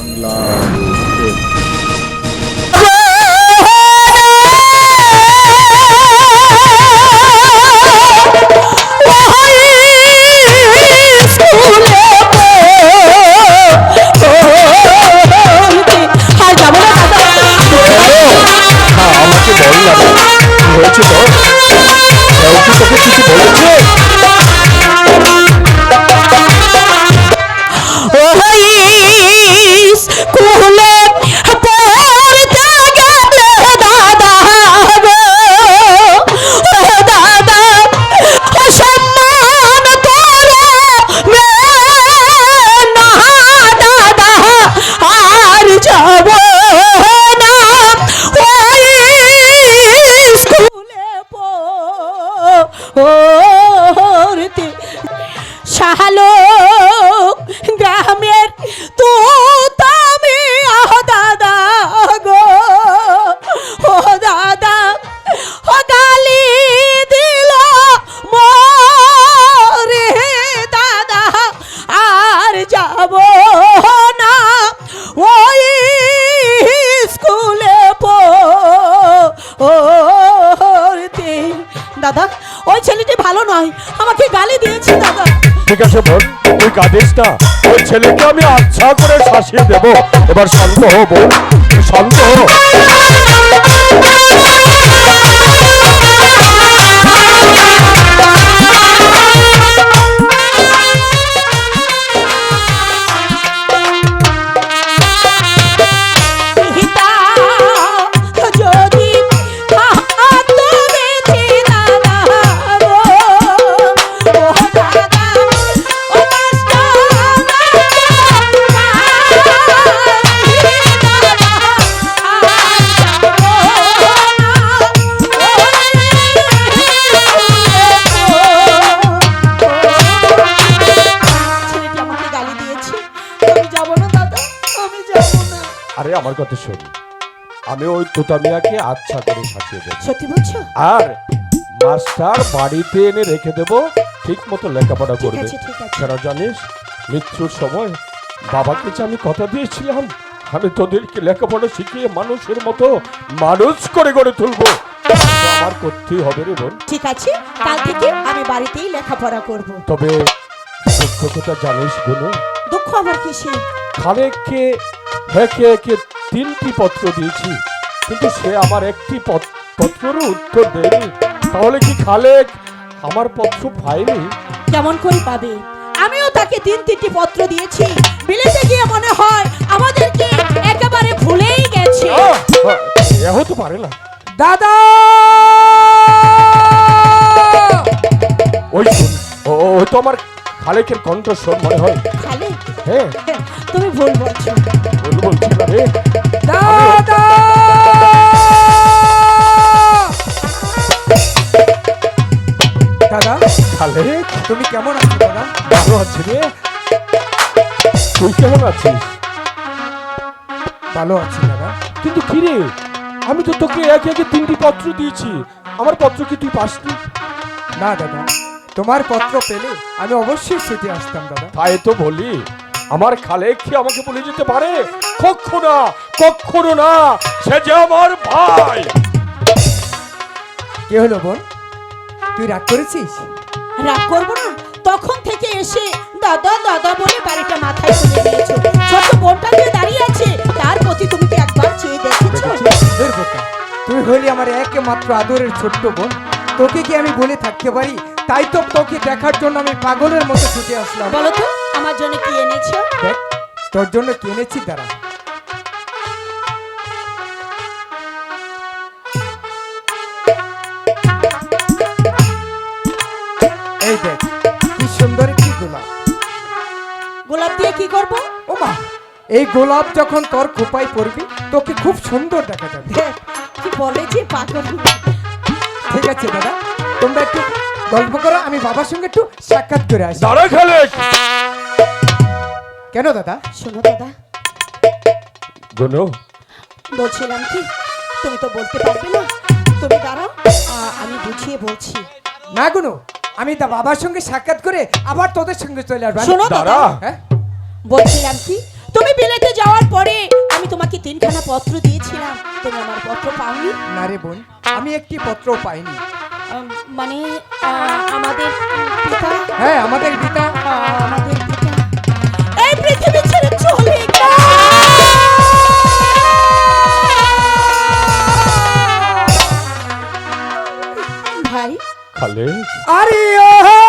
বাংলা হ্যাঁ, আমাকে বল না। হয়েছে তোকে কিছু বলেছে পড়তে শাহালোক গ্রামের তো তুমি আহ দাদা গো, ও দাদা, ও গালি দিল মরে। দাদা, আর যাব না। ওই স্কুলে পড়তে। দাদা ওই ছেলেটি ভালো নয়। আমাকে গালি দিয়েছে, দাদা। ঠিক আছে বোন, তুই কাঁদিস না। ওই ছেলেকে আমি আচ্ছা করে শাসিয়ে দেব। এবার শান্ত হো বোন শান্ত হো। আরে আমার কথা শোন। আমি ওই তোতা মিয়াকে আচ্ছা করে শাসিয়ে দেব। সত্যি বলছো? আর মাস্টার বাড়িতে এনে রেখে দেব ঠিক মতো লেখাপড়া করবে কেন জানিস মৃত্যুর সময় বাবাকে যে আমি কথা দিয়েছিলাম আমি তোদেরকে লেখাপড়া শিখিয়ে মানুষের মতো মানুষ করে গড়ে তুলবো। আমার করতেই হবে রে বোন। ঠিক আছে কাল থেকে আমি বাড়িতেই লেখাপড়া করব। তবে দুঃখ কথা জানিস গুনো দুঃখ আমার কিসে খালেককে একে একে তিনটি পত্র দিয়েছি। কিন্তু সে আমার একটি পত- পত্রেরও উত্তর দেয়নি। তাহলে কি খালেক আমার পত্র পায়নি? কেমন করে পাবে? আমিও তাকে তিন তিনটি পত্র দিয়েছি। বিলেতে গিয়ে মনে হয় আমাদেরকে একেবারে ভুলেই গেছে! এ হতে পারে না। দাদা! ওই ও তো আমার খালেকের কণ্ঠস্বর মনে হয়। খালি হ্যাঁ তুমি ভুল বলছো। দাদা তুমি কেমন আছো দাদা ভালো আছি রে তুই কেমন আছিস ভালো আছি দাদা কিন্তু কি আমি তো তোকে একে একে তিনটি পত্র দিয়েছি আমার পত্র কি তুই পাসনি না দাদা তোমার পত্র পেলে আমি অবশ্যই ছুটে আসতাম দাদা তাই তো বলি আমার খালে কি আমাকে বলে যেতে পারে? কখনো কখনো না সে যে আমার ভাই। কে হলো বোন? তুই রাগ করেছিস? রাগ করব না। তখন থেকে এসে দাদা দাদা বলে বাড়িটা মাথায় তুলে দিয়েছ। ছোট বোনটা যে দাঁড়িয়ে আছে তার প্রতি তুমি কি একবার চেয়ে দেখেছ? তুই হলি আমার একমাত্র আদরের ছোট্ট বোন। তোকে কি আমি বলে থাকতে পারি? তাই তো তোকে দেখার জন্য আমি পাগলের মতো ছুটে আসলাম। বলো তো। আমার জন্য কি এনেছো? দেখ তোর জন্য কিনেছি তারা এই দেখ কি সুন্দর একটি গোলাপ। গোলাপ দিয়ে কি করব? ও মা এই গোলাপ যখন তোর খোপায় পড়বি তোকে খুব সুন্দর দেখা যাবে। কি বলে যে পাগল ঠিক আছে দাদা তোমরা একটু গল্প করো আমি বাবার সঙ্গে একটু সাক্ষাৎ করে আসি। দাঁড়া খালে কেন দাদা? শোনো দাদা। গুনো। বলছিলাম কি তুমি তো বলতে পারবে না। তুমি দাঁড়াও আ- আমি বুঝিয়ে বলছি। না গুনো আমি তা বাবার সঙ্গে সাক্ষাৎ করে আবার তোদের সঙ্গে চলে আসব। শোনো দাদা। দাঁড়া। হ্যাঁ? বলছিলাম কি তুমি বিলেতে যাওয়ার পর পত্র দিয়েছিলাম। তুমি আমার পত্র পাওনি? না রে বোন আমি একটি পত্র পাইনি। আম, মানে আহ, আমাদের পিতা? হ্যাঁ আমাদের খালে আরে ও